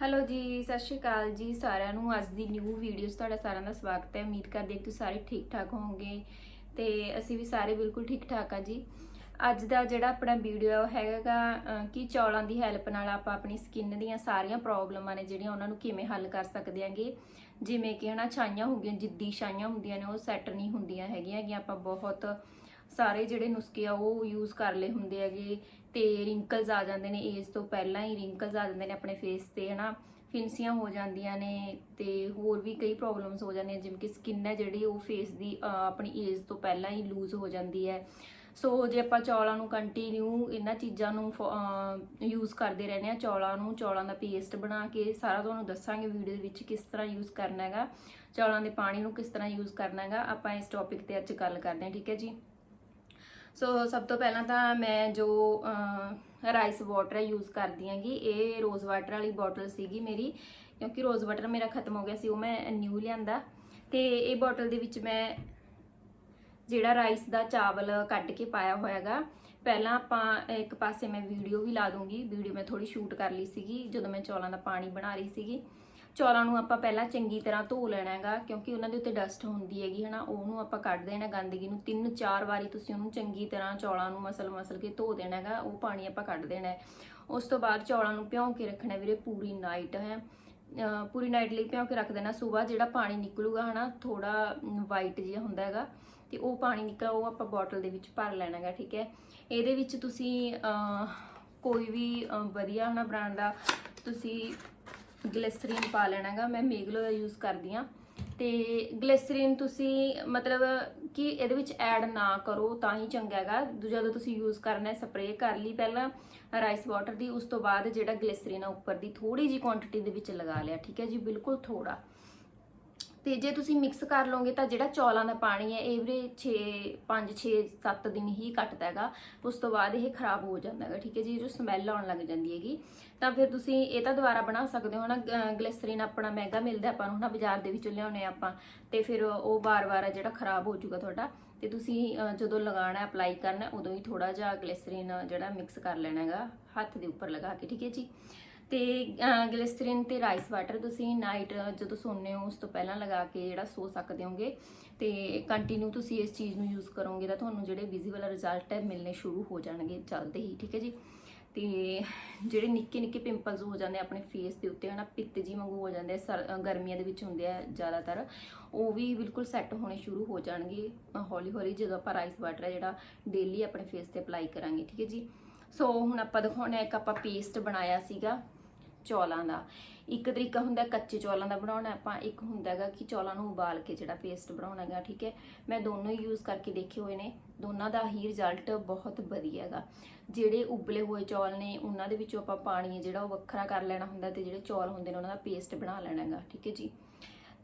Hello ਜੀ, ਸਤਿ ਸ਼੍ਰੀ ਅਕਾਲ ਜੀ ਸਾਰਿਆਂ ਨੂੰ। ਅੱਜ ਦੀ ਨਿਊ ਵੀਡੀਓ 'ਚ ਤੁਹਾਡਾ ਸਾਰਿਆਂ ਦਾ ਸਵਾਗਤ ਹੈ। ਉਮੀਦ ਕਰਦੇ ਹਾਂ ਕਿ ਤੁਸੀਂ ਸਾਰੇ ਠੀਕ ਠਾਕ ਹੋਵੋਗੇ ਤੇ ਅਸੀਂ ਵੀ ਸਾਰੇ ਬਿਲਕੁਲ ਠੀਕ ਠਾਕ ਆ ਜੀ। ਅੱਜ ਦਾ ਜਿਹੜਾ ਆਪਣਾ ਵੀਡੀਓ ਹੈ ਉਹ ਹੈਗਾ ਕਿ ਚੌਲਾਂ ਦੀ ਹੈਲਪ ਨਾਲ ਆਪਾਂ ਆਪਣੀ ਸਕਿਨ ਦੀਆਂ ਸਾਰੀਆਂ ਪ੍ਰੋਬਲਮਾਂ ਨੇ ਜਿਹੜੀਆਂ ਉਹਨਾਂ ਨੂੰ ਕਿਵੇਂ ਹੱਲ ਕਰ ਸਕਦੇ ਆਂਗੇ। ਜਿਵੇਂ ਕਿ ਹਨਾ, ਛਾਈਆਂ ਹੋ ਗਈਆਂ, ਜਿੱਦੀ ਛਾਈਆਂ ਹੁੰਦੀਆਂ ਨੇ, ਉਹ ਸੈੱਟ ਨਹੀਂ ਹੁੰਦੀਆਂ ਹੈਗੀਆਂ ਕਿ ਆਪਾਂ ਬਹੁਤ ਸਾਰੇ ਜਿਹੜੇ ਨੁਸਖੇ ਆ, ਉਹ ਯੂਜ਼ ਕਰ ਲਏ ਹੁੰਦੇ ਹੈਗੇ। ਤੇ ਰਿੰਕਲਸ ਆ ਜਾਂਦੇ ਨੇ ਏਜ ਤੋਂ ਪਹਿਲਾਂ ਹੀ ਰਿੰਕਲਸ ਆ ਜਾਂਦੇ ਨੇ ਆਪਣੇ ਫੇਸ ਤੇ, ਹਨਾ? ਫਿੰਸੀਆਂ ਹੋ ਜਾਂਦੀਆਂ ਨੇ ਤੇ ਹੋਰ ਵੀ ਕਈ ਪ੍ਰੋਬਲਮਸ ਹੋ ਜਾਂਦੀਆਂ ਜਿਵੇਂ ਕਿ ਸਕਿਨ ਹੈ ਜਿਹੜੀ, ਉਹ ਫੇਸ ਦੀ ਆਪਣੀ ਏਜ ਤੋਂ ਪਹਿਲਾਂ ਹੀ ਲੂਜ਼ ਹੋ ਜਾਂਦੀ ਹੈ। ਸੋ ਜੇ ਆਪਾਂ ਚੌਲਾਂ ਨੂੰ ਕੰਟੀਨਿਊ ਇਹਨਾਂ ਚੀਜ਼ਾਂ ਨੂੰ ਯੂਜ਼ ਕਰਦੇ ਰਹਿੰਦੇ ਆ ਚੌਲਾਂ ਨੂੰ, ਚੌਲਾਂ ਦਾ ਪੇਸਟ ਬਣਾ ਕੇ ਸਾਰਾ ਤੁਹਾਨੂੰ ਦੱਸਾਂਗੇ ਵੀਡੀਓ ਦੇ ਵਿੱਚ ਕਿਸ ਤਰ੍ਹਾਂ ਯੂਜ਼ ਕਰਨਾ ਹੈਗਾ, ਚੌਲਾਂ ਦੇ ਪਾਣੀ ਨੂੰ ਕਿਸ ਤਰ੍ਹਾਂ ਯੂਜ਼ ਕਰਨਾ ਹੈਗਾ, ਆਪਾਂ ਇਸ ਟੌਪਿਕ ਤੇ ਅੱਜ ਗੱਲ ਕਰਦੇ ਹਾਂ, ਠੀਕ ਹੈ ਜੀ? ਸੋ ਸਭ ਤੋਂ ਪਹਿਲਾਂ ਤਾਂ ਮੈਂ ਜੋ ਰਾਈਸ ਵਾਟਰ ਯੂਜ਼ ਕਰਦੀ ਆਂਗੀ ਇਹ ਰੋਜ਼ ਵਾਟਰ ਵਾਲੀ ਬੋਟਲ ਸੀਗੀ ਮੇਰੀ, ਕਿਉਂਕਿ ਰੋਜ਼ ਵਾਟਰ ਮੇਰਾ ਖਤਮ ਹੋ ਗਿਆ ਸੀ, ਉਹ ਮੈਂ ਨਿਊ ਲਿਆਂਦਾ। ਤੇ ਇਹ ਬੋਟਲ ਦੇ ਵਿੱਚ ਮੈਂ ਜਿਹੜਾ ਰਾਈਸ ਦਾ ਚਾਵਲ ਕੱਢ ਕੇ ਪਾਇਆ ਹੋਇਆਗਾ, ਪਹਿਲਾਂ ਆਪਾਂ ਇੱਕ ਪਾਸੇ ਮੈਂ ਵੀਡੀਓ ਵੀ ਲਾ ਦੂੰਗੀ ਵੀਡੀਓ ਮੈਂ ਥੋੜੀ ਸ਼ੂਟ ਕਰ ਲਈ ਸੀਗੀ, ਜਦੋਂ ਮੈਂ ਚੌਲਾਂ ਦਾ ਪਾਣੀ ਬਣਾ ਰਹੀ ਸੀਗੀ। ਚੌਲਾਂ ਨੂੰ ਆਪਾਂ ਪਹਿਲਾਂ ਚੰਗੀ ਤਰ੍ਹਾਂ ਧੋ ਲੈਣਾ ਹੈਗਾ ਕਿਉਂਕਿ ਉਹਨਾਂ ਦੇ ਉੱਤੇ ਡਸਟ ਹੁੰਦੀ ਹੈਗੀ ਹਨਾ ਉਹਨੂੰ ਆਪਾਂ ਕੱਢ ਦੇਣਾ ਗੰਦਗੀ ਨੂੰ। ਤਿੰਨ ਚਾਰ ਵਾਰੀ ਤੁਸੀਂ ਉਹਨੂੰ ਚੰਗੀ ਤਰ੍ਹਾਂ ਚੌਲਾਂ ਨੂੰ ਮਸਲ ਮਸਲ ਕੇ ਧੋ ਦੇਣਾ ਹੈਗਾ ਉਹ ਪਾਣੀ ਆਪਾਂ ਕੱਢ ਦੇਣਾ ਹੈ। ਉਸ ਤੋਂ ਬਾਅਦ ਚੌਲਾਂ ਨੂੰ ਭਿਉਂ ਕੇ ਰੱਖਣਾ ਵੀਰੇ ਪੂਰੀ ਨਾਈਟ ਹੈ। ਪੂਰੀ ਨਾਈਟ ਲਈ ਭਿਉਂ ਕੇ ਰੱਖ ਦੇਣਾ ਸਵੇਰ ਜਿਹੜਾ ਪਾਣੀ ਨਿਕਲੂਗਾ ਹਨਾ ਥੋੜਾ ਵਾਈਟ ਜਿਹਾ ਹੁੰਦਾ ਹੈਗਾ ਤੇ ਉਹ ਪਾਣੀ ਨਿਕਲ ਉਹ ਆਪਾਂ ਬੋਟਲ ਦੇ ਵਿੱਚ ਭਰ ਲੈਣਾ ਹੈਗਾ ਠੀਕ ਹੈ। ਇਹਦੇ ਵਿੱਚ ਤੁਸੀਂ ਕੋਈ ਵੀ ਅਹ, ਵਧੀਆ ਹਨਾ ਬ੍ਰਾਂਡ ਦਾ ਤੁਸੀਂ ਗਲਿਸਰੀਨ ਪਾ ਲੈਣਾ ਹੈਗਾ ਮੈਂ ਮੇਗਲੋ ਦਾ ਯੂਜ਼ ਕਰਦੀ ਆ। ਤੇ ਗਲਿਸਰੀਨ ਤੁਸੀਂ ਮਤਲਬ ਕਿ ਇਹਦੇ ਵਿੱਚ ਐਡ ਨਾ ਕਰੋ, ਤਾਂ ਹੀ ਚੰਗਾ ਹੈਗਾ। ਦੂ- ਜਦੋਂ ਤੁਸੀਂ ਯੂਜ਼ ਕਰਨਾ ਹੈ ਸਪਰੇਅ ਕਰ ਲਈ ਪਹਿਲਾਂ ਰਾਈਸ ਵਾਟਰ ਦੀ, ਉਸ ਤੋਂ ਬਾਅਦ ਜਿਹੜਾ ਗਲਿਸਰੀਨ ਆ, ਉੱਪਰ ਦੀ ਥੋੜੀ ਜੀ ਕੁਆਂਟੀਟੀ ਦੇ ਵਿੱਚ ਲਗਾ ਲਿਆ, ਠੀਕ ਹੈ ਜੀ? ਬਿਲਕੁਲ ਥੋੜਾ ਤੇ ਜੇ ਤੁਸੀਂ ਮਿਕਸ ਕਰ ਲਓਗੇ ਤਾਂ ਜਿਹੜਾ ਚੌਲਾਂ ਦਾ ਪਾਣੀ ਹੈ, ਇਹ ਵੀਰੇ 6 5 6 7 ਦਿਨ ਹੀ ਕੱਟਦਾ ਹੈਗਾ। ਉਸ ਤੋਂ ਬਾਅਦ ਇਹ ਖਰਾਬ ਹੋ ਜਾਂਦਾ ਹੈਗਾ, ਠੀਕ ਹੈ ਜੀ? ਜੋ ਸਮੈਲ ਆਉਣ ਲੱਗ ਜਾਂਦੀ ਹੈਗੀ। ਤਾਂ ਫਿਰ ਤੁਸੀਂ ਇਹ ਤਾਂ ਦੁਬਾਰਾ ਬਣਾ ਸਕਦੇ ਹੋ ਨਾ ਗਲਿਸਰੀਨ ਆਪਣਾ ਮਹਿੰਗਾ ਮਿਲਦਾ ਆਪਾਂ ਨੂੰ ਨਾ ਬਾਜ਼ਾਰ ਦੇ ਵਿੱਚੋਂ ਲਿਆਉਣੇ ਆਪਾਂ। ਤੇ ਫਿਰ ਉਹ ਵਾਰ-ਵਾਰ ਜਿਹੜਾ ਖਰਾਬ ਹੋ ਜਾਊਗਾ ਤੁਹਾਡਾ, ਤੇ ਤੁਸੀਂ ਜਦੋਂ ਲਗਾਉਣਾ ਅਪਲਾਈ ਕਰਨਾ, ਉਦੋਂ ਹੀ ਥੋੜਾ ਜਿਹਾ ਗਲਿਸਰੀਨ ਜਿਹੜਾ ਮਿਕਸ ਕਰ ਲੈਣਾ ਹੈਗਾ, ਹੱਥ ਦੇ ਉੱਪਰ ਲਗਾ ਕੇ, ਠੀਕ ਹੈ ਜੀ? ਤੇ ਗਲਿਸਰੀਨ ਤੇ ਰਾਈਸ ਵਾਟਰ ਤੁਸੀਂ ਨਾਈਟ, ਜਦੋਂ ਸੌਂਦੇ ਹੋ, ਉਸ ਤੋਂ ਪਹਿਲਾਂ ਲਗਾ ਕੇ ਜਿਹੜਾ ਸੋ ਸਕਦੇ ਹੋਗੇ। ਤੇ ਕੰਟੀਨਿਊ ਤੁਸੀਂ ਇਸ ਚੀਜ਼ ਨੂੰ ਯੂਜ਼ ਕਰੋਗੇ ਤਾਂ ਤੁਹਾਨੂੰ ਜਿਹੜੇ ਵਿਜ਼ੀਬਲ ਰਿਜ਼ਲਟ ਹੈ ਮਿਲਨੇ ਸ਼ੁਰੂ ਹੋ ਜਾਣਗੇ ਜਲਦ ਹੀ, ਠੀਕ ਹੈ ਜੀ? ਤੇ ਜਿਹੜੇ ਨਿੱਕੇ ਨਿੱਕੇ ਪਿੰਪਲਸ ਹੋ ਜਾਂਦੇ ਆਪਣੇ ਫੇਸ ਦੇ ਉੱਤੇ, ਹਨਾ, ਪਿੱਤ ਜੀ ਵਾਂਗੂ ਹੋ ਜਾਂਦੇ ਆ, ਸਰ- ਗਰਮੀਆਂ ਦੇ ਵਿੱਚ ਹੁੰਦੇ ਆ ਜ਼ਿਆਦਾਤਰ, ਉਹ ਵੀ ਬਿਲਕੁਲ ਸੈੱਟ ਹੋਣੇ ਸ਼ੁਰੂ ਹੋ ਜਾਣਗੇ ਹੌਲੀ ਹੌਲੀ ਜਦੋਂ ਆਪਾਂ ਰਾਈਸ ਵਾਟਰ ਹੈ ਜਿਹੜਾ ਡੇਲੀ ਆਪਣੇ ਫੇਸ ਤੇ ਅਪਲਾਈ ਕਰਾਂਗੇ, ਠੀਕ ਹੈ ਜੀ? ਸੋ ਹੁਣ ਆਪਾਂ ਦਿਖਾਉਣਾ ਇੱਕ ਆਪਾਂ ਪੇਸਟ ਬਣਾਇਆ ਸੀਗਾ। ਚੌਲਾਂ ਦਾ। ਇੱਕ ਤਰੀਕਾ ਹੁੰਦਾ ਕੱਚੇ ਚੌਲਾਂ ਦਾ ਬਣਾਉਣਾ। ਆਪਾਂ ਇੱਕ ਹੁੰਦਾ ਹੈਗਾ ਕਿ ਚੌਲਾਂ ਨੂੰ ਉਬਾਲ ਕੇ ਜਿਹੜਾ ਪੇਸਟ ਬਣਾਉਣਾ ਹੈਗਾ, ਠੀਕ ਹੈ? ਮੈਂ ਦੋਨੋਂ ਹੀ ਯੂਜ਼ ਕਰਕੇ ਦੇਖੇ ਹੋਏ ਨੇ। ਦੋਨਾਂ ਦਾ ਹੀ ਰਿਜ਼ਲਟ ਬਹੁਤ ਵਧੀਆ ਹੈਗਾ। ਜਿਹੜੇ ਉਬਲੇ ਹੋਏ ਚੌਲ ਨੇ, ਉਹਨਾਂ ਦੇ ਵਿੱਚੋਂ ਆਪਾਂ ਪਾਣੀ ਜਿਹੜਾ ਉਹ ਵੱਖਰਾ ਕਰ ਲੈਣਾ ਹੁੰਦਾ ਤੇ ਜਿਹੜੇ ਚੌਲ ਹੁੰਦੇ ਨੇ, ਉਹਨਾਂ ਦਾ ਪੇਸਟ ਬਣਾ ਲੈਣਾ ਹੈਗਾ, ਠੀਕ ਹੈ ਜੀ?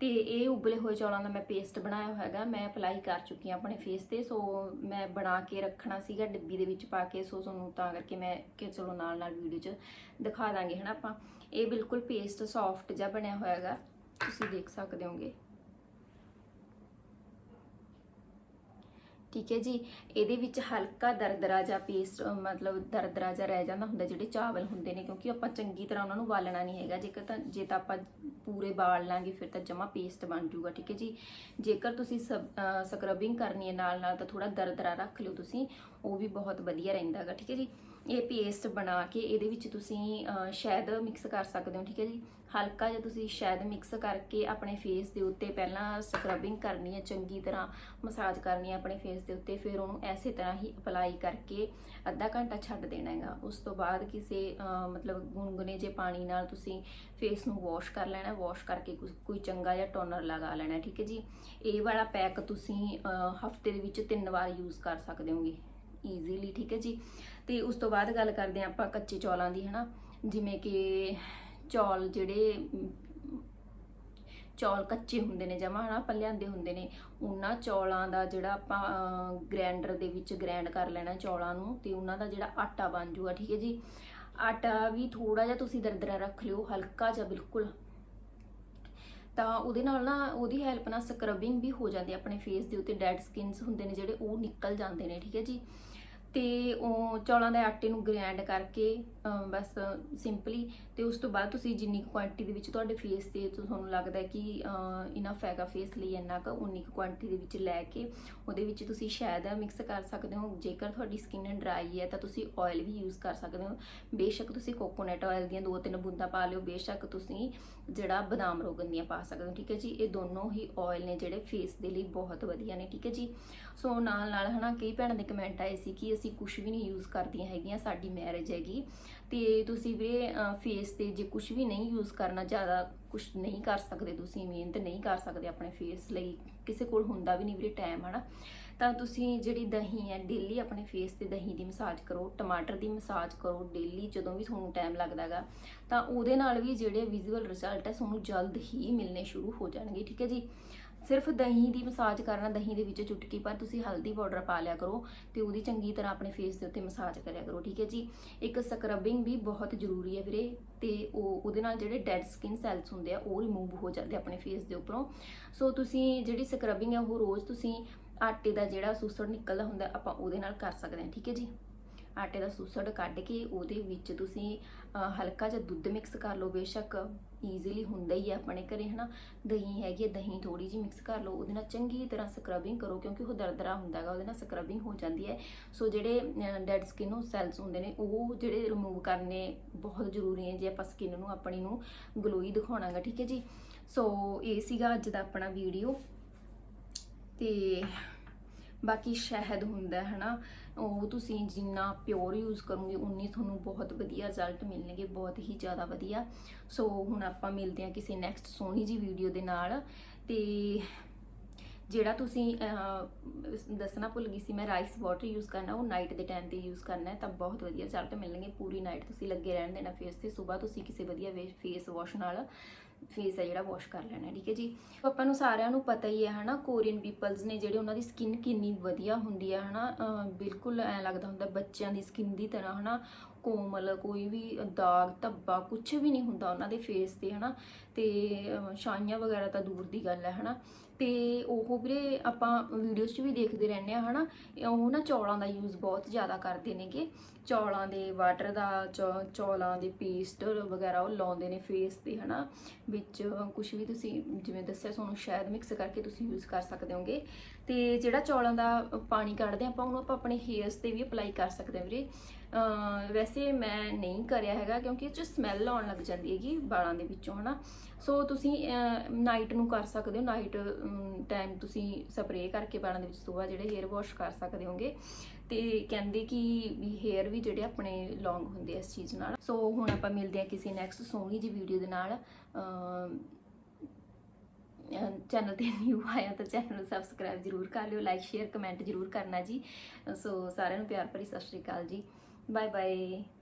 ਤੇ ਇਹ ਉਬਲੇ ਹੋਏ ਚੌਲਾਂ ਦਾ ਮੈਂ ਪੇਸਟ ਬਣਾਇਆ ਹੋਇਆ ਹੈਗਾ ਮੈਂ ਅਪਲਾਈ ਕਰ ਚੁੱਕੀ ਹਾਂ ਆਪਣੇ ਫੇਸ ਤੇ ਸੋ ਮੈਂ ਬਣਾ ਕੇ ਰੱਖਣਾ ਸੀਗਾ, ਡੱਬੀ ਦੇ ਵਿੱਚ ਪਾ ਕੇ ਸੋ ਤੁਹਾਨੂੰ ਤਾਂ ਕਰਕੇ ਮੈਂ ਕਿ ਚਲੋ ਨਾਲ ਨਾਲ ਵੀਡੀਓ 'ਚ ਦਿਖਾ ਦਾਂਗੇ, ਹਨਾ ਆਪਾਂ। ਇਹ ਬਿਲਕੁਲ ਪੇਸਟ ਸੌਫਟ ਜਿਹਾ ਬਣਿਆ ਹੋਇਆ ਹੈਗਾ ਤੁਸੀਂ ਦੇਖ ਸਕਦੇ ਹੋਗੇ। ਠੀਕ ਹੈ ਜੀ। ਇਹਦੇ ਵਿੱਚ ਹਲਕਾ ਦਰਦਰਾ ਜਿਹਾ ਪੇਸਟ ਮਤਲਬ ਦਰਦਰਾ ਜਿਹਾ ਰਹਿ ਜਾਂਦਾ ਹੁੰਦਾ, ਜਿਹੜੇ ਚਾਵਲ ਹੁੰਦੇ ਨੇ, ਕਿਉਂਕਿ ਆਪਾਂ ਚੰਗੀ ਤਰ੍ਹਾਂ ਉਹਨਾਂ ਨੂੰ ਬਾਲਣਾ ਨਹੀਂ ਹੈਗਾ। ਜੇਕਰ ਤਾਂ, ਜੇ ਤਾਂ ਆਪਾਂ ਪੂਰੇ ਬਾਲ ਲਾਂਗੇ, ਫਿਰ ਤਾਂ ਜਮਾ ਪੇਸਟ ਬਣ ਜਾਊਗਾ, ਠੀਕ ਹੈ ਜੀ। ਜੇਕਰ ਤੁਸੀਂ ਸਕਰਬਿੰਗ ਕਰਨੀ ਹੈ ਨਾਲ ਨਾਲ ਤਾਂ ਥੋੜਾ ਦਰਦਰਾ ਰੱਖ ਲਿਓ ਤੁਸੀਂ, ਉਹ ਵੀ ਬਹੁਤ ਵਧੀਆ ਰਹਿੰਦਾ ਹੈਗਾ, ਠੀਕ ਹੈ ਜੀ। ਇਹ ਪੇਸਟ ਬਣਾ ਕੇ ਇਹਦੇ ਵਿੱਚ ਤੁਸੀਂ ਅਹ, ਸ਼ਹਿਦ ਮਿਕਸ ਕਰ ਸਕਦੇ ਹੋ ਠੀਕ ਹੈ ਜੀ? ਹਲਕਾ ਜਿਹਾ ਤੁਸੀਂ ਸ਼ਹਿਦ ਮਿਕਸ ਕਰਕੇ ਆਪਣੇ ਫੇਸ ਦੇ ਉੱਤੇ ਪਹਿਲਾਂ ਸਕਰਬਿੰਗ ਕਰਨੀ ਹੈ ਚੰਗੀ ਤਰ੍ਹਾਂ ਮਸਾਜ ਕਰਨੀ ਹੈ ਆਪਣੇ ਫੇਸ ਦੇ ਉੱਤੇ ਫਿਰ ਉਹਨੂੰ ਐਸੇ ਤਰ੍ਹਾਂ ਹੀ ਅਪਲਾਈ ਕਰਕੇ ਅੱਧਾ ਘੰਟਾ ਛੱਡ ਦੇਣਾ ਹੈਗਾ। ਉਸ ਤੋਂ ਬਾਅਦ ਕਿਸੇ ਮਤਲਬ ਗੁਨਗੁਨੇ ਜੇ ਪਾਣੀ ਨਾਲ ਤੁਸੀਂ ਫੇਸ ਨੂੰ ਵਾਸ਼ ਕਰ ਲੈਣਾ ਵਾਸ਼ ਕਰਕੇ ਕੁ- ਕੋਈ ਚੰਗਾ ਜਿਹਾ ਟੋਨਰ ਲਗਾ ਲੈਣਾ ਠੀਕ ਹੈ ਜੀ? ਇਹ ਵਾਲਾ ਪੈਕ ਤੁਸੀਂ ਹਫ਼ਤੇ ਦੇ ਵਿੱਚ ਤਿੰਨ ਵਾਰ ਯੂਜ਼ ਕਰ ਸਕਦੇ ਹੋਗੇ। ਈਜ਼ੀਲੀ ਠੀਕ ਹੈ ਜੀ? ਤੇ ਉਸ ਤੋਂ ਬਾਅਦ ਗੱਲ ਕਰਦੇ ਹਾਂ ਆਪਾਂ ਕੱਚੇ ਚੌਲਾਂ ਦੀ, ਹਨਾ? ਜਿਵੇਂ ਕਿ ਚੌਲ ਜਿਹੜੇ, ਚੌਲ ਕੱਚੇ ਹੁੰਦੇ ਨੇ ਜਮਾ, ਹਨਾ? ਆਪਾਂ ਲਿਆਂਦੇ ਹੁੰਦੇ ਨੇ। ਉਹਨਾਂ ਚੌਲਾਂ ਦਾ ਜਿਹੜਾ ਆਪਾਂ ਗ੍ਰੈਂਡਰ ਦੇ ਵਿੱਚ ਗ੍ਰਾਈਂਡ ਕਰ ਲੈਣਾ ਚੌਲਾਂ ਨੂੰ, ਤੇ ਉਹਨਾਂ ਦਾ ਜਿਹੜਾ ਆਟਾ ਬਣ ਜੂਗਾ, ਠੀਕ ਹੈ ਜੀ? ਆਟਾ ਵੀ ਥੋੜਾ ਜਿਹਾ ਤੁਸੀਂ ਦਰਦਰਾ ਰੱਖ ਲਿਓ, ਹਲਕਾ ਜਿਹਾ, ਬਿਲਕੁਲ ਤਾਂ ਉਹਦੇ ਨਾਲ ਨਾ ਉਹਦੀ ਹੈਲਪ ਨਾਲ ਸਕਰਬਿੰਗ ਵੀ ਹੋ ਜਾਂਦੀ ਹੈ, ਆਪਣੇ ਫੇਸ ਦੇ ਉੱਤੇ ਡੈਡ ਸਕਿਨਸ ਹੁੰਦੇ ਨੇ ਜਿਹੜੇ ਉਹ ਨਿਕਲ ਜਾਂਦੇ ਨੇ, ਠੀਕ ਹੈ ਜੀ। ਤੇ ਉਹ ਚੌਲਾਂ ਦੇ ਆਟੇ ਨੂੰ ਗ੍ਰਾਈਂਡ ਕਰਕੇ ਬਸ ਸਿੰਪਲੀ ਤੇ ਉਸ ਤੋਂ ਬਾਅਦ ਤੁਸੀਂ ਜਿੰਨੀ ਕੁਆਂਟੀਟੀ ਦੇ ਵਿੱਚ ਤੁਹਾਡੇ ਫੇਸ ਤੇ ਤੁਹਾਨੂੰ ਲੱਗਦਾ ਹੈ ਕਿ ਇਨਫ ਹੈਗਾ ਫੇਸ ਲਈ ਇੰਨਾ ਕੁ, ਉਨੀ ਕੁ ਕੁਆਂਟੀਟੀ ਦੇ ਵਿੱਚ ਲੈ ਕੇ ਉਹਦੇ ਵਿੱਚ ਤੁਸੀਂ ਸ਼ਾਇਦ ਮਿਕਸ ਕਰ ਸਕਦੇ ਹੋ। ਜੇਕਰ ਤੁਹਾਡੀ ਸਕਿਨ ਡਰਾਈ ਹੈ ਤਾਂ ਤੁਸੀਂ ਆਇਲ ਵੀ ਯੂਜ਼ ਕਰ ਸਕਦੇ ਹੋ। ਬੇਸ਼ੱਕ ਤੁਸੀਂ ਕੋਕੋਨਟ ਆਇਲ ਦੀਆਂ ਦੋ ਤਿੰਨ ਬੂੰਦਾਂ ਪਾ ਲਿਓ। ਬੇਸ਼ੱਕ ਤੁਸੀਂ ਜਿਹੜਾ ਬਦਾਮ ਰੋਗਨ ਦੀਆਂ ਪਾ ਸਕਦੇ ਹੋ, ਠੀਕ ਹੈ ਜੀ? ਇਹ ਦੋਨੋਂ ਹੀ ਆਇਲ ਨੇ ਜਿਹੜੇ ਫੇਸ ਦੇ ਲਈ ਬਹੁਤ ਵਧੀਆ ਨੇ, ਠੀਕ ਹੈ ਜੀ? ਸੋ ਨਾਲ ਨਾਲ ਹਨਾ, ਕਈ ਭੈਣਾਂ ਦੇ ਕਮੈਂਟ ਆਏ ਸੀ ਕਿ ਅਸੀਂ ਕੁਝ ਵੀ ਨਹੀਂ ਯੂਜ਼ ਕਰਦੀਆਂ ਹੈਗੀਆਂ, ਸਾਡੀ ਮੈਰਿਜ ਹੈਗੀ। ਤੇ ਤੁਸੀਂ ਵੀਰੇ ਫੇਸ ਤੇ ਜੇ ਕੁਝ ਵੀ ਨਹੀਂ ਯੂਜ਼ ਕਰਨਾ, ਜ਼ਿਆਦਾ ਕੁਝ ਨਹੀਂ ਕਰ ਸਕਦੇ ਤੁਸੀਂ, ਮਿਹਨਤ ਨਹੀਂ ਕਰ ਸਕਦੇ ਆਪਣੇ ਫੇਸ ਲਈ, ਕਿਸੇ ਕੋਲ ਹੁੰਦਾ ਵੀ ਨਹੀਂ ਵੀਰੇ ਟਾਈਮ ਹਨਾ। ਤਾਂ ਤੁਸੀਂ ਜਿਹੜੀ ਦਹੀਂ ਹੈ ਡੇਲੀ ਆਪਣੇ ਫੇਸ ਤੇ ਦਹੀਂ ਦੀ ਮਸਾਜ ਕਰੋ, ਟਮਾਟਰ ਦੀ ਮਸਾਜ ਕਰੋ ਡੇਲੀ ਜਦੋਂ ਵੀ ਤੁਹਾਨੂੰ ਟਾਈਮ ਲੱਗਦਾਗਾ ਤਾਂ ਉਹਦੇ ਨਾਲ ਵੀ ਜਿਹੜੇ ਵਿਜ਼ੂਅਲ ਰਿਜ਼ਲਟ ਹੈ, ਤੁਹਾਨੂੰ ਜਲਦ ਹੀ ਮਿਲਣੇ ਸ਼ੁਰੂ ਹੋ ਜਾਣਗੇ, ਠੀਕ ਹੈ ਜੀ। ਸਿਰਫ ਦਹੀਂ ਦੀ ਮਸਾਜ ਕਰਨਾ ਦਹੀਂ ਦੇ ਵਿੱਚ ਚੁਟਕੀ, ਪਰ ਤੁਸੀਂ ਹਲਦੀ ਪਾਊਡਰ ਪਾ ਲਿਆ ਕਰੋ ਤੇ ਉਹਦੀ ਚੰਗੀ ਤਰ੍ਹਾਂ ਆਪਣੇ ਫੇਸ ਦੇ ਉੱਤੇ ਮਸਾਜ ਕਰਿਆ ਕਰੋ, ਠੀਕ ਹੈ ਜੀ? ਇੱਕ ਸਕਰਬਿੰਗ ਵੀ ਬਹੁਤ ਜ਼ਰੂਰੀ ਹੈ ਵੀਰੇ ਤੇ ਉਹ, ਉਹਦੇ ਨਾਲ ਜਿਹੜੇ ਡੈਡ ਸਕਿਨ ਸੈਲਸ ਹੁੰਦੇ ਆ, ਉਹ ਰਿਮੂਵ ਹੋ ਜਾਂਦੇ ਆਪਣੇ ਫੇਸ ਦੇ ਉੱਪਰੋਂ। ਸੋ ਤੁਸੀਂ ਜਿਹੜੀ ਸਕਰਬਿੰਗ ਹੈ ਉਹ ਰੋਜ਼ ਤੁਸੀਂ ਆਟੇ ਦਾ ਜਿਹੜਾ ਸੂਸੜ ਨਿਕਲਦਾ ਹੁੰਦਾ, ਆਪਾਂ ਉਹਦੇ ਨਾਲ ਕਰ ਸਕਦੇ ਹਾਂ, ਠੀਕ ਹੈ ਜੀ? ਆਟੇ ਦਾ ਸੂਸੜ ਕੱਢ ਕੇ ਉਹਦੇ ਵਿੱਚ ਤੁਸੀਂ ਹਲਕਾ ਜਿਹਾ ਦੁੱਧ ਮਿਕਸ ਕਰ ਲਓ ਬੇਸ਼ੱਕ। ਈਜ਼ੀਲੀ ਹੁੰਦਾ ਹੀ ਹੈ ਆਪਣੇ ਘਰੇ ਹਨਾ? ਦਹੀਂ ਹੈਗੀ ਹੈ, ਦਹੀਂ ਥੋੜੀ ਜਿਹੀ ਮਿਕਸ ਕਰ ਲਓ ਉਹਦੇ ਨਾਲ ਚੰਗੀ ਤਰ੍ਹਾਂ ਸਕਰਬਿੰਗ ਕਰੋ ਕਿਉਂਕਿ ਉਹ ਦਰਦਰਾ ਹੁੰਦਾ ਹੈਗਾ ਉਹਦੇ ਨਾਲ ਸਕਰਬਿੰਗ ਹੋ ਜਾਂਦੀ ਹੈ। ਸੋ ਜਿਹੜੇ ਡੈਡ ਸਕਿਨ ਸੈਲਸ ਹੁੰਦੇ ਨੇ ਉਹ ਜਿਹੜੇ ਰਿਮੂਵ ਕਰਨੇ ਬਹੁਤ ਜ਼ਰੂਰੀ ਹੈ ਜੇ ਆਪਾਂ ਸਕਿਨ ਨੂੰ ਆਪਣੀ ਨੂੰ ਗਲੋਈ ਦਿਖਾਉਣਾਗਾ ਠੀਕ ਹੈ ਜੀ? ਸੋ ਇਹ ਸੀਗਾ ਅੱਜ ਦਾ ਆਪਣਾ ਵੀਡੀਓ ਤੇ ਬਾਕੀ ਸ਼ਹਿਦ ਹੁੰਦਾ ਹੈ ਹਨਾ? ਉਹ ਤੁਸੀਂ ਜਿੰਨਾ ਪਿਓਰ ਯੂਜ਼ ਕਰੋਗੇ, ਉਨੀ ਤੁਹਾਨੂੰ ਬਹੁਤ ਵਧੀਆ ਰਿਜ਼ਲਟ ਮਿਲਣਗੇ, ਬਹੁਤ ਹੀ ਜ਼ਿਆਦਾ ਵਧੀਆ। ਸੋ ਹੁਣ ਆਪਾਂ ਮਿਲਦੇ ਹਾਂ ਕਿਸੇ ਨੈਕਸਟ ਸੋਹਣੀ ਜੀ ਵੀਡੀਓ ਦੇ ਨਾਲ। ਤੇ ਜਿਹੜਾ ਤੁਸੀਂ ਦੱਸਣਾ ਭੁੱਲ ਗਈ ਸੀ ਮੈਂ ਰਾਈਸ ਵਾਟਰ ਯੂਜ਼ ਕਰਨਾ, ਉਹ ਨਾਈਟ ਦੇ ਟਾਈਮ ਤੇ ਯੂਜ਼ ਕਰਨਾ ਹੈ, ਤਾਂ ਬਹੁਤ ਵਧੀਆ ਰਿਜ਼ਲਟ ਮਿਲਣਗੇ। ਪੂਰੀ ਨਾਈਟ ਤੁਸੀਂ ਲੱਗੇ ਰਹਿਣ ਦੇਣਾ ਫੇਸ ਤੇ, ਸਵੇਰ ਤੁਸੀਂ ਕਿਸੇ ਵਧੀਆ ਫੇਸ ਵਾਸ਼ ਨਾਲ। ਫੇਸ ਹੈ ਜਿਹੜਾ ਵਾਸ਼ ਕਰ ਲੈਣਾ ਠੀਕ ਹੈ ਜੀ? ਆਪਾਂ ਨੂੰ ਸਾਰਿਆਂ ਨੂੰ ਪਤਾ ਹੀ ਹੈ, ਹਨਾ ਕੋਰੀਅਨ ਪੀਪਲਸ ਨੇ ਜਿਹੜੇ ਉਹਨਾਂ ਦੀ ਸਕਿਨ ਕਿੰਨੀ ਵਧੀਆ ਹੁੰਦੀ ਹੈ, ਹਨਾ, ਅਹ, ਬਿਲਕੁਲ ਐ ਲੱਗਦਾ ਹੁੰਦਾ ਬੱਚਿਆਂ ਦੀ ਸਕਿਨ ਦੀ ਤਰ੍ਹਾਂ, ਹਨਾ, ਕੋਮਲ, ਕੋਈ ਵੀ ਦਾਗ, ਧੱਬਾ ਕੁਝ ਵੀ ਨਹੀਂ ਹੁੰਦਾ ਉਹਨਾਂ ਦੇ ਫੇਸ ਤੇ, ਹਨਾ, ਤੇ, ਅਹ, ਛਾਈਆਂ ਵਗੈਰਾ ਤਾਂ ਦੂਰ ਦੀ ਗੱਲ ਹੈ, ਹਨਾ, ਤੇ ਉਹ ਵੀਰੇ ਆਪਾਂ ਵੀਡੀਓਜ਼ 'ਚ ਵੀ ਦੇਖਦੇ ਰਹਿੰਦੇ ਆ ਹਨਾ, ਉਹ ਨਾ ਚੌਲਾਂ ਦਾ ਯੂਜ਼ ਬਹੁਤ ਜ਼ਿਆਦਾ ਕਰਦੇ ਨੇਗੇ, ਚੌਲਾਂ ਦੇ ਵਾਟਰ ਦਾ, ਚੌ- ਚੌਲਾਂ ਦੇ ਪੇਸਟ ਵਗੈਰਾ ਉਹ ਲਾਉਂਦੇ ਨੇ ਫੇਸ ਤੇ, ਹਨਾ ਵਿੱਚ ਕੁਝ ਵੀ ਤੁਸੀਂ ਜਿਵੇਂ ਦੱਸਿਆ ਤੁਹਾਨੂੰ ਸ਼ਾਇਦ ਮਿਕਸ ਕਰਕੇ ਤੁਸੀਂ ਯੂਜ਼ ਕਰ ਸਕਦੇ ਹੋਗੇ। ਤੇ ਜਿਹੜਾ ਚੌਲਾਂ ਦਾ ਪਾਣੀ ਕੱਢਦੇ ਆਪਾਂ, ਉਹਨੂੰ ਆਪਾਂ ਆਪਣੇ ਹੇਅਰਸ ਤੇ ਵੀ ਅਪਲਾਈ ਕਰ ਸਕਦੇ ਹਾਂ ਵੀਰੇ। ਵੈਸੇ ਮੈਂ ਨਹੀਂ ਕਰਿਆ ਹੈਗਾ ਕਿਉਂਕਿ ਇਹ ਚ ਸਮੈਲ ਆਉਣ ਲੱਗ ਜਾਂਦੀ ਹੈਗੀ ਵਾਲਾਂ ਦੇ ਵਿੱਚੋਂ, ਹਨਾ। ਸੋ ਤੁਸੀਂ ਨਾਈਟ ਨੂੰ ਕਰ ਸਕਦੇ ਹੋ। ਨਾਈਟ ਟਾਈਮ ਤੁਸੀਂ ਸਪਰੇਅ ਕਰਕੇ ਵਾਲਾਂ ਦੇ ਵਿੱਚ ਸਵੇਰ ਜਿਹੜੇ ਹੇਅਰ ਵਾਸ਼ ਕਰ ਸਕਦੇ ਹੋਗੇ। ਤੇ ਕਹਿੰਦੇ ਕਿ ਵੀ ਹੇਅਰ ਵੀ ਜਿਹੜੇ ਆਪਣੇ ਲੌਂਗ ਹੁੰਦੇ ਆ ਇਸ ਚੀਜ਼ ਨਾਲ। ਸੋ ਹੁਣ ਆਪਾਂ ਮਿਲਦੇ ਆ ਕਿਸੇ ਨੈਕਸਟ ਸੋਹਣੀ ਜੀ ਵੀਡੀਓ ਦੇ ਨਾਲ। ਚੈਨਲ ਤੇ ਨਿਊ ਆਇਆ ਤਾਂ ਚੈਨਲ ਨੂੰ ਸਬਸਕ੍ਰਾਈਬ ਜਰੂਰ ਕਰ ਲਿਓ। ਲਾਈਕ ਸ਼ੇਅਰ ਕਮੈਂਟ ਜਰੂਰ ਕਰਨਾ ਜੀ। ਸੋ ਸਾਰਿਆਂ ਨੂੰ ਪਿਆਰ ਭਰੀ ਸਤਿ ਸ਼੍ਰੀ ਅਕਾਲ ਜੀ। Bye-bye.